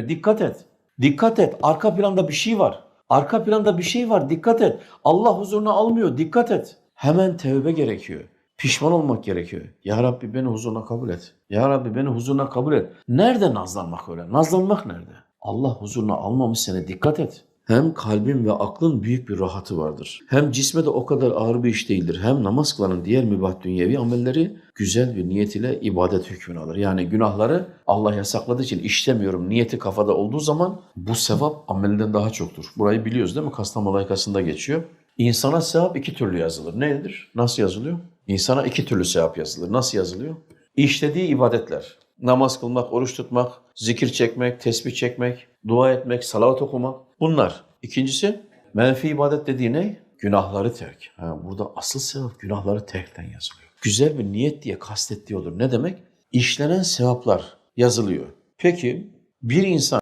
Dikkat et. Dikkat et. Arka planda bir şey var. Arka planda bir şey var. Dikkat et. Allah huzuruna almıyor. Dikkat et. Hemen tevbe gerekiyor. Pişman olmak gerekiyor. Ya Rabbi beni huzuruna kabul et. Ya Rabbi beni huzuruna kabul et. Nerede nazlanmak öyle? Nazlanmak nerede? Allah huzuruna almamış seni. Dikkat et. Hem kalbin ve aklın büyük bir rahatı vardır. Hem cisme de o kadar ağır bir iş değildir. Hem namaz kılanın diğer mübah dünyevi amelleri güzel bir niyet ile ibadet hükmünü alır. Yani günahları Allah yasakladığı için işlemiyorum niyeti kafada olduğu zaman bu sevap amelden daha çoktur. Burayı biliyoruz değil mi? Kastam layıkasında geçiyor. İnsana sevap iki türlü yazılır. Nedir? Nasıl yazılıyor? İnsana iki türlü sevap yazılır. Nasıl yazılıyor? İşlediği ibadetler. Namaz kılmak, oruç tutmak, zikir çekmek, tesbih çekmek, dua etmek, salavat okumak. Bunlar. İkincisi menfi ibadet dediği ne? Günahları terk. Ha, burada asıl sevap günahları terkten yazılıyor. Güzel bir niyet diye kastettiği olur. Ne demek? İşlenen sevaplar yazılıyor. Peki bir insan